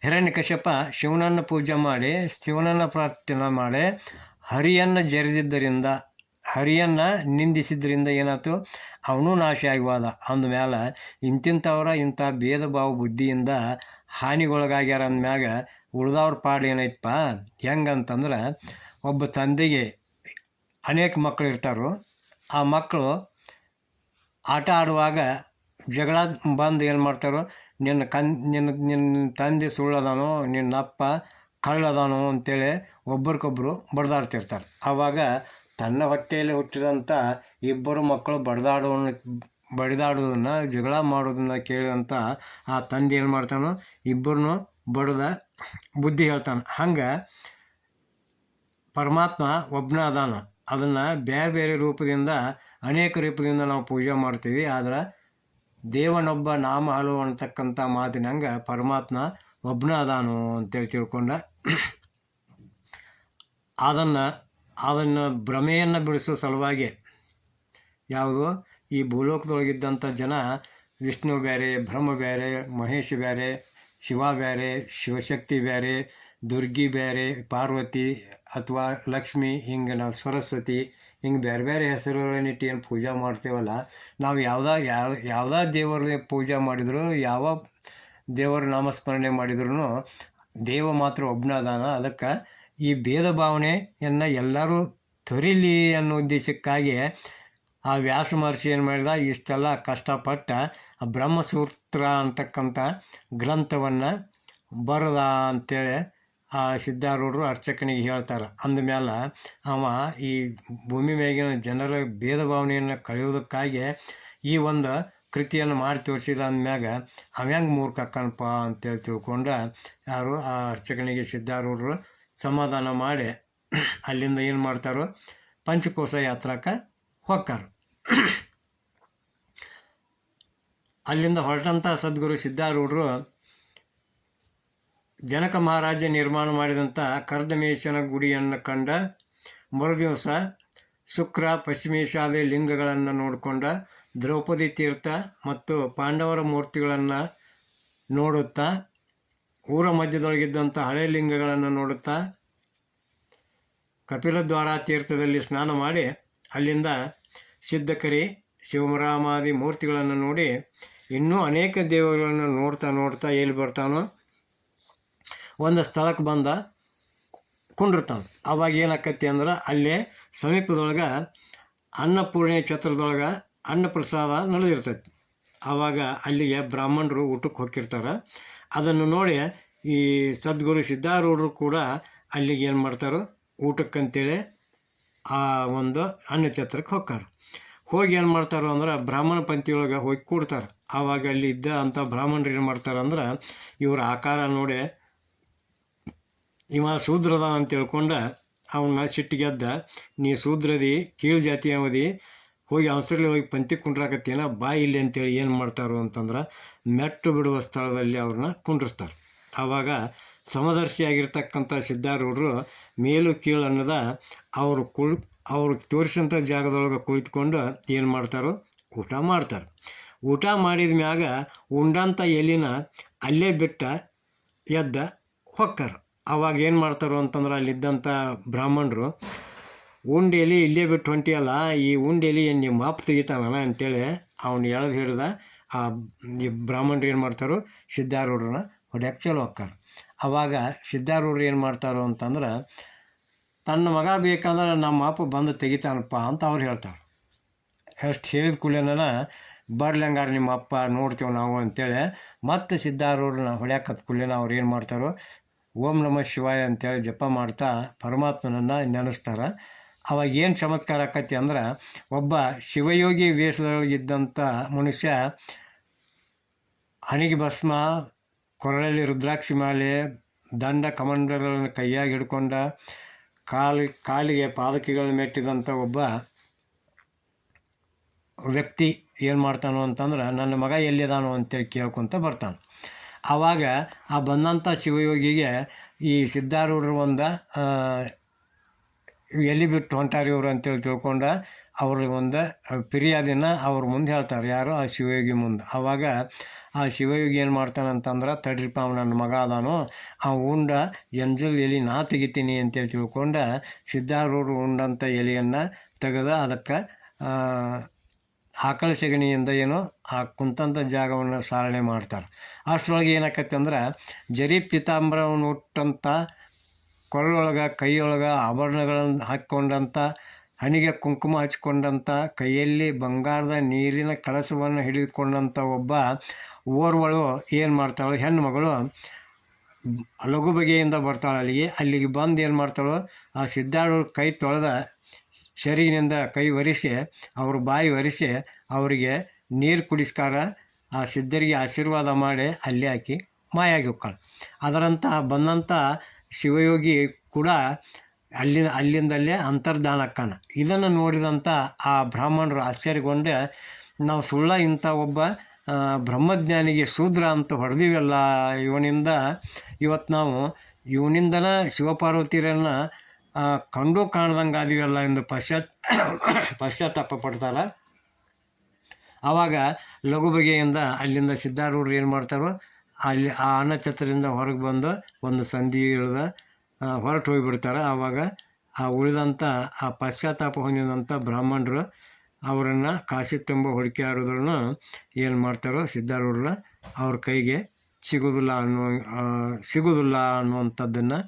ಹಿರಣ್ಯಕಶ್ಯಪ ಶಿವನನ್ನು ಪೂಜೆ ಮಾಡಿ, ಶಿವನನ್ನು ಪ್ರಾರ್ಥನೆ ಮಾಡಿ, ಹರಿಯನ್ನು ಜರಿದಿದ್ದರಿಂದ, ಹರಿಯನ್ನು ನಿಂದಿಸಿದ್ದರಿಂದ ಏನಾಯ್ತು? ಅವನು ನಾಶ ಆಗುವಾದ. ಅಂದಮೇಲೆ ಇಂತಿಂಥವ್ರ ಇಂಥ ಭೇದ ಭಾವ ಬುದ್ಧಿಯಿಂದ ಹಾನಿಗೊಳಗಾಗ್ಯಾರ ಅಂದಮ್ಯಾಗ ಉಳ್ದವ್ರ ಪಾಡು ಏನೈತಪ್ಪ? ಹೆಂಗಂತಂದ್ರೆ ಒಬ್ಬ ತಂದೆಗೆ ಅನೇಕ ಮಕ್ಕಳು ಇರ್ತಾರೋ. ಆ ಮಕ್ಕಳು ಆಟ ಆಡುವಾಗ ಜಗಳ ಬಂದು ಏನು ಮಾಡ್ತಾರೋ? ನಿನ್ನ ಕನ್, ನಿನ್ನ ನಿನ್ನ ತಂದೆ ಸುಳ್ಳದಾನೋ, ನಿನ್ನ ಅಪ್ಪ ಕಳ್ಳದಾನೋ ಅಂತೇಳಿ ಒಬ್ರಿಗೊಬ್ಬರು ಬಡ್ದಾಡ್ತಿರ್ತಾರೆ. ಆವಾಗ ತನ್ನ ಹೊಟ್ಟೆಯಲ್ಲಿ ಹುಟ್ಟಿದಂಥ ಇಬ್ಬರು ಮಕ್ಕಳು ಬಡ್ದಾಡುವ ಬಡಿದಾಡೋದನ್ನು, ಜಗಳ ಮಾಡೋದನ್ನು ಕೇಳಿದಂಥ ಆ ತಂದೆ ಏನು ಮಾಡ್ತಾನೋ ಇಬ್ಬರನ್ನು ಬಡ್ದ ಬುದ್ಧಿ ಹೇಳ್ತಾನೆ. ಹಂಗೆ ಪರಮಾತ್ಮ ಒಬ್ಬನ ಅದಾನ. ಅದನ್ನು ಬೇರೆ ಬೇರೆ ರೂಪದಿಂದ, ಅನೇಕ ರೂಪದಿಂದ ನಾವು ಪೂಜೆ ಮಾಡ್ತೀವಿ. ಆದ್ರೆ ದೇವನೊಬ್ಬ ನಾಮ ಹಲವು ಅಂತಕ್ಕಂಥ ಮಾತಿನಂಗೆ ಪರಮಾತ್ಮ ಒಬ್ಬನ ಅದಾನು ಅಂತೇಳಿ ತಿಳ್ಕೊಂಡ. ಅದನ್ನು ಅದನ್ನು ಭ್ರಮೆಯನ್ನು ಬಿಡಿಸೋ ಸಲುವಾಗಿ ಯಾವುದು? ಈ ಭೂಲೋಕದೊಳಗಿದ್ದಂಥ ಜನ ವಿಷ್ಣು ಬೇರೆ ಬ್ರಹ್ಮ ಬೇರೆ ಮಹೇಶ್ ಬೇರೆ ಶಿವ ಬೇರೆ, ಶಿವಶಕ್ತಿ ಬೇರೆ, ದುರ್ಗಿ ಬೇರೆ, ಪಾರ್ವತಿ ಅಥವಾ ಲಕ್ಷ್ಮಿ, ಹಿಂಗೆ ನಾವು ಸರಸ್ವತಿ, ಹಿಂಗೆ ಬೇರೆ ಬೇರೆ ಹೆಸರುಗಳನ್ನಿಟ್ಟು ಏನು ಪೂಜೆ ಮಾಡ್ತೇವಲ್ಲ. ನಾವು ಯಾವ್ದಾ, ಯಾವ, ಯಾವುದೇ ದೇವರ ಪೂಜೆ ಮಾಡಿದ್ರು, ಯಾವ ದೇವರ ನಾಮಸ್ಮರಣೆ ಮಾಡಿದ್ರು ದೇವ ಮಾತ್ರ ಒಬ್ಬನ ಅದಾನ ಅದಕ್ಕೆ ಈ ಭೇದ ಭಾವನೆಯನ್ನು ಎಲ್ಲರೂ ತೊರೀಲಿ ಅನ್ನೋ ಉದ್ದೇಶಕ್ಕಾಗಿ ಆ ವ್ಯಾಸ ಮಹರ್ಷಿ ಏನು ಮಾಡಿದ, ಇಷ್ಟೆಲ್ಲ ಕಷ್ಟಪಟ್ಟ ಬ್ರಹ್ಮಸೂತ್ರ ಅಂತಕ್ಕಂಥ ಗ್ರಂಥವನ್ನು ಬರದ ಅಂತೇಳಿ ಆ ಸಿದ್ಧಾರೂಢರು ಅರ್ಚಕನಿಗೆ ಹೇಳ್ತಾರೆ. ಅಂದಮೇಲೆ ಅವ ಈ ಭೂಮಿ ಮೇಗಿನ ಜನರ ಭೇದ ಭಾವನೆಯನ್ನು ಕಳೆಯೋದಕ್ಕಾಗಿ ಈ ಒಂದು ಕೃತಿಯನ್ನು ಮಾಡಿ ತೋರಿಸಿದ ಅಂದಮ್ಯಾಗ ಅವ ಹೆಂಗೆ ಮೂರ್ಖ ಅಕ್ಕನಪ್ಪ ಅಂತೇಳಿ ತಿಳ್ಕೊಂಡು ಯಾರು ಆ ಅರ್ಚಕನಿಗೆ ಸಿದ್ಧಾರೂಢರು ಸಮಾಧಾನ ಮಾಡಿ ಅಲ್ಲಿಂದ ಏನು ಮಾಡ್ತಾರೋ ಪಂಚಕೋಶ ಯಾತ್ರಕ್ಕೆ ಹೋಗ್ತಾರೆ ಅಲ್ಲಿಂದ ಹೊರಟಂಥ ಸದ್ಗುರು ಸಿದ್ಧಾರೂಢರು ಜನಕ ಮಹಾರಾಜ ನಿರ್ಮಾಣ ಮಾಡಿದಂಥ ಕರ್ದಮೇಶನ ಗುಡಿಯನ್ನು ಕಂಡ ಮರುದಿವಸ ಶುಕ್ರ ಪಶ್ಚಿಮೇಶಾದಿ ಲಿಂಗಗಳನ್ನು ನೋಡಿಕೊಂಡ ದ್ರೌಪದಿ ತೀರ್ಥ ಮತ್ತು ಪಾಂಡವರ ಮೂರ್ತಿಗಳನ್ನು ನೋಡುತ್ತಾ, ಊರ ಮಧ್ಯದೊಳಗಿದ್ದಂಥ ಹಳೆ ಲಿಂಗಗಳನ್ನು ನೋಡುತ್ತಾ ಕಪಿಲದ್ವಾರ ತೀರ್ಥದಲ್ಲಿ ಸ್ನಾನ ಮಾಡಿ ಅಲ್ಲಿಂದ ಸಿದ್ಧಕರಿ, ಶಿವರಾಮಾದಿ ಮೂರ್ತಿಗಳನ್ನು ನೋಡಿ ಇನ್ನೂ ಅನೇಕ ದೇವರುಗಳನ್ನು ನೋಡ್ತಾ ನೋಡ್ತಾ ಎಲ್ಲಿ ಬರ್ತಾನೋ, ಒಂದು ಸ್ಥಳಕ್ಕೆ ಬಂದ ಕುಂಡಿರ್ತಾನೆ. ಅವಾಗ ಏನಾಕತಿ ಅಂದ್ರೆ ಅಲ್ಲೇ ಸಮೀಪದೊಳಗೆ ಅನ್ನಪೂರ್ಣೆ ಛತ್ರದೊಳಗೆ ಅನ್ನಪ್ರಸಾದ ನಡೆದಿರ್ತೈತಿ. ಆವಾಗ ಅಲ್ಲಿಗೆ ಬ್ರಾಹ್ಮಣರು ಊಟಕ್ಕೆ ಹೋಗಿರ್ತಾರೆ. ಅದನ್ನು ನೋಡಿ ಈ ಸದ್ಗುರು ಸಿದ್ಧಾರೂಢರು ಕೂಡ ಅಲ್ಲಿಗೆ ಏನು ಮಾಡ್ತಾರೋ, ಊಟಕ್ಕಂತೇಳಿ ಆ ಒಂದು ಅನ್ನ ಛತ್ರಕ್ಕೆ ಹೋಗ್ತಾರೆ. ಹೋಗಿ ಏನು ಮಾಡ್ತಾರೋ ಅಂದ್ರೆ ಬ್ರಾಹ್ಮಣ ಪಂಕ್ತಿಯೊಳಗೆ ಹೋಗಿ ಕೂಡ್ತಾರೆ. ಆವಾಗ ಅಲ್ಲಿ ಇದ್ದ ಅಂಥ ಬ್ರಾಹ್ಮಣರು ಏನು ಮಾಡ್ತಾರೆ ಅಂದ್ರೆ ಇವರ ಆಕಾರ ನೋಡಿ ಇವ ಶೂದ್ರದ ಅಂತ ತಿಳ್ಕೊಂಡ ಅವನ್ನ ಸಿಟ್ಟಿಗೆದ್ದ ನೀ ಶೂದ್ರದಿ, ಕೀಳು ಜಾತಿ ಅವಧಿ ಹೋಗಿ ಅವಸರಲ್ಲಿ ಹೋಗಿ ಪಂಕ್ತಿ ಕುಂಡ್ರಾಕತ್ತೇನ ಬಾ ಇಲ್ಲಿ ಅಂತೇಳಿ ಏನು ಮಾಡ್ತಾರೋ ಅಂತಂದ್ರೆ ಮೆಟ್ಟು ಬಿಡುವ ಸ್ಥಳದಲ್ಲಿ ಅವ್ರನ್ನ ಕುಂಡ್ರಿಸ್ತಾರೆ. ಆವಾಗ ಸಮದರ್ಶಿಯಾಗಿರ್ತಕ್ಕಂಥ ಸಿದ್ಧಾರೂಢರು ಮೇಲು ಕೀಳು ಅನ್ನದ ಅವರು ಕುಳ್ ಅವ್ರಿಗೆ ತೋರಿಸಿದಂಥ ಜಾಗದೊಳಗೆ ಕುಳಿತುಕೊಂಡು ಏನು ಮಾಡ್ತಾರೋ ಊಟ ಮಾಡ್ತಾರೆ. ಊಟ ಮಾಡಿದ ಮ್ಯಾಗ ಉಂಡಂಥ ಎಲಿನ ಅಲ್ಲೇ ಬಿಟ್ಟ ಎದ್ದ ಹೊಕ್ಕರ. ಅವಾಗ ಏನು ಮಾಡ್ತಾರೋ ಅಂತಂದ್ರೆ ಅಲ್ಲಿದ್ದಂಥ ಬ್ರಾಹ್ಮಣರು, ಉಂಡು ಎಲಿ ಇಲ್ಲೇ ಬಿಟ್ಟು ಹೊಂಟಿಯಲ್ಲ, ಈ ಉಂಡೆ ಎಲಿ ಏನು ನಿಮ್ಮ ಅಪ್ಪ ತೆಗಿತಾನಲ್ಲ ಅಂತೇಳಿ ಅವ್ನು ಎಳೆದು ಹಿಡ್ದ ಆ ಈ ಬ್ರಾಹ್ಮಣರು ಏನು ಮಾಡ್ತಾರೋ, ಸಿದ್ಧಾರೂಢರನ್ನ ಹೊಡ್ಯಕ್ಕೆ ಚಲೋ ಅವಾಗ ಸಿದ್ಧಾರೂಢರು ಏನು ಮಾಡ್ತಾರೋ ಅಂತಂದ್ರೆ, ತನ್ನ ಮಗ ಬೇಕಂದ್ರೆ ನಮ್ಮ ಅಪ್ಪ ಬಂದು ತೆಗಿತಾನಪ್ಪ ಅಂತ ಅವ್ರು ಹೇಳ್ತಾರೆ. ಅಷ್ಟು ಹೇಳಿದ ಕೂಡಲೇನ ಬರ್ಲಿ ಹಂಗಾರೆ ನಿಮ್ಮ ಅಪ್ಪ ನೋಡ್ತೇವೆ ನಾವು ಅಂತೇಳಿ ಮತ್ತೆ ಸಿದ್ಧಾರೂರನ್ನ ಹೊಡ್ಯಾಕೆ ಹತ್ಕೊಳ್ಳಿ ಅವ್ರು ಏನು ಮಾಡ್ತಾರೋ, ಓಂ ನಮ ಶಿವಾಯ ಅಂತೇಳಿ ಜಪ ಮಾಡ್ತಾ ಪರಮಾತ್ಮನನ್ನು ನೆನೆಸ್ತಾರೆ. ಅವಾಗ ಏನು ಚಮತ್ಕಾರ ಆಕತಿ ಅಂದ್ರೆ, ಒಬ್ಬ ಶಿವಯೋಗಿ ವೇಷದೊಳಗಿದ್ದಂಥ ಮನುಷ್ಯ ಹಣಿಗೆ ಭಸ್ಮ, ಕೊರಳಲ್ಲಿ ರುದ್ರಾಕ್ಷಿ ಮಾಲೆ, ದಂಡ ಕಮಂಡಗಳನ್ನು ಕೈಯಾಗಿ ಹಿಡ್ಕೊಂಡ, ಕಾಲು, ಕಾಲಿಗೆ ಪಾದಕಿಗಳನ್ನು ಮೆಟ್ಟಿದಂಥ ಒಬ್ಬ ವ್ಯಕ್ತಿ ಏನು ಮಾಡ್ತಾನೋ ಅಂತಂದ್ರೆ, ನನ್ನ ಮಗ ಎಲ್ಲಿದಾನೋ ಅಂತೇಳಿ ಕೇಳ್ಕೊತ ಬರ್ತಾನೆ. ಆವಾಗ ಆ ಬಂದಂಥ ಶಿವಯೋಗಿಗೆ ಈ ಸಿದ್ಧಾರೂಢರು ಒಂದು ಎಲ್ಲಿ ಬಿಟ್ಟು ಹೊಂಟಾರಿ ಇವರು ಅಂತೇಳಿ ತಿಳ್ಕೊಂಡ ಅವ್ರ ಒಂದು ಫಿರ್ಯಾದಿನ ಅವ್ರ ಮುಂದೆ ಹೇಳ್ತಾರೆ. ಯಾರು? ಆ ಶಿವಯೋಗಿ ಮುಂದೆ. ಆವಾಗ ಆ ಶಿವಯೋಗಿ ಏನು ಮಾಡ್ತಾನೆ ಅಂತಂದ್ರೆ ತಡ್ರಿಪ್ಪ ಅವ ನನ್ನ ಮಗ ಅದಾನು, ಆ ಉಂಡ ಎಂಜಲ್ ಎಲಿ ನಾ ತೆಗಿತೀನಿ ಅಂತೇಳಿ ತಿಳ್ಕೊಂಡು ಸಿದ್ಧಾರೂಢರು ಉಂಡಂಥ ಎಲೆಯನ್ನು ತೆಗೆದು ಅದಕ್ಕೆ ಆಕಳ ಸೆಗಣಿಯಿಂದ ಏನು ಆ ಕುಂತಂಥ ಜಾಗವನ್ನು ಸಾರಣೆ ಮಾಡ್ತಾರೆ. ಅಷ್ಟರೊಳಗೆ ಏನಾಕತ್ತೆ ಅಂದ್ರೆ, ಜರಿ ಪೀತಾಂಬರವನ್ನು ಉಟ್ಟಂಥ ಕೊರಳೊಳಗೆ ಕೈಯೊಳಗೆ ಆಭರಣಗಳನ್ನು ಹಾಕ್ಕೊಂಡಂಥ ಹಣಿಗೆ ಕುಂಕುಮ ಹಚ್ಕೊಂಡಂಥ ಕೈಯಲ್ಲಿ ಬಂಗಾರದ ನೀರಿನ ಕಳಸವನ್ನು ಹಿಡಿದುಕೊಂಡಂಥ ಒಬ್ಬ ಓರ್ವಳು ಏನು ಮಾಡ್ತಾಳೆ, ಹೆಣ್ಣು ಮಗಳು ಲಘು ಬಗೆಯಿಂದ ಬರ್ತಾಳೆ ಅಲ್ಲಿಗೆ. ಅಲ್ಲಿಗೆ ಬಂದು ಏನು ಮಾಡ್ತಾಳು, ಆ ಸಿದ್ಧಾರೂಢ ಕೈ ತೊಳೆದ ಸೆರಗಿನಿಂದ ಕೈ ಒರೆಸಿ ಅವ್ರ ಬಾಯಿ ಒರೆಸಿ ಅವರಿಗೆ ನೀರು ಕುಡಿಸ್ಕಾರ ಆ ಸಿದ್ಧರಿಗೆ ಆಶೀರ್ವಾದ ಮಾಡಿ ಅಲ್ಲಿ ಹಾಕಿ ಮಾಯಾಗಿ ಹೋಗ್ತಾಳೆ ಅದರಂಥ ಬಂದಂಥ ಶಿವಯೋಗಿ ಕೂಡ ಅಲ್ಲಿನ ಅಲ್ಲಿಂದಲ್ಲೇ ಅಂತರ್ಧಾನ ಇದನ್ನು ನೋಡಿದಂಥ ಆ ಬ್ರಾಹ್ಮಣರು ಆಶ್ಚರ್ಯಗೊಂಡೆ ನಾವು ಸುಳ್ಳ ಇಂಥ ಒಬ್ಬ ಬ್ರಹ್ಮಜ್ಞಾನಿಗೆ ಶೂದ್ರ ಅಂತ ಹೊಡೆದಿವಲ್ಲ ಇವನಿಂದ ಇವತ್ತು ನಾವು ಇವನಿಂದನ ಶಿವಪಾರ್ವತಿಯರನ್ನು ಆ, ಕಂಡು ಕಾಣ್ದಂಗೆ ಆದಿವಲ್ಲ ಎಂದು ಪಶ್ಚಾತ್ ಪಶ್ಚಾತ್ತಾಪ ಪಡ್ತಾರೆ ಆವಾಗ ಲಘು ಬಗೆಯಿಂದ ಅಲ್ಲಿಂದ ಸಿದ್ಧಾರೂಢರು ಏನು ಮಾಡ್ತಾರೋ, ಅಲ್ಲಿ ಆ ಅನ್ನಛತ್ರದಿಂದ ಹೊರಗೆ ಬಂದು ಒಂದು ಸಂಧಿ ಇಳಿದ ಹೊರಟು ಹೋಗಿಬಿಡ್ತಾರೆ. ಆವಾಗ ಆ ಉಳಿದಂಥ ಆ ಪಶ್ಚಾತ್ತಾಪ ಹೊಂದಿದಂಥ ಬ್ರಾಹ್ಮಣರು ಅವರನ್ನು ಕಾಶಿ ತುಂಬ ಹುಡುಕಿ ಆಡೋದ್ರೂ ಏನು ಮಾಡ್ತಾರೋ ಸಿದ್ಧಾರೂಢರ ಅವ್ರ ಕೈಗೆ ಸಿಗೋದಿಲ್ಲ ಅನ್ನೋ ಸಿಗೋದಿಲ್ಲ ಅನ್ನುವಂಥದ್ದನ್ನು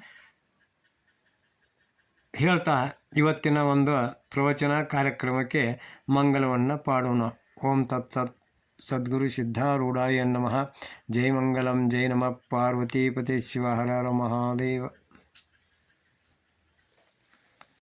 ಹೇಳ್ತಾ ಇವತ್ತಿನ ಒಂದು ಪ್ರವಚನ ಕಾರ್ಯಕ್ರಮಕ್ಕೆ ಮಂಗಲವನ್ನು ಪಾಡೋಣ. ಓಂ ತತ್ ಸತ್ ಸದ್ಗುರು ಸಿದ್ಧಾರೂಢಾಯ ನಮಃ. ಜೈ ಮಂಗಲಂ, ಜೈ ನಮಃ. ಪಾರ್ವತೀಪತಿ ಶಿವ, ಹರ ಮಹಾದೇವ.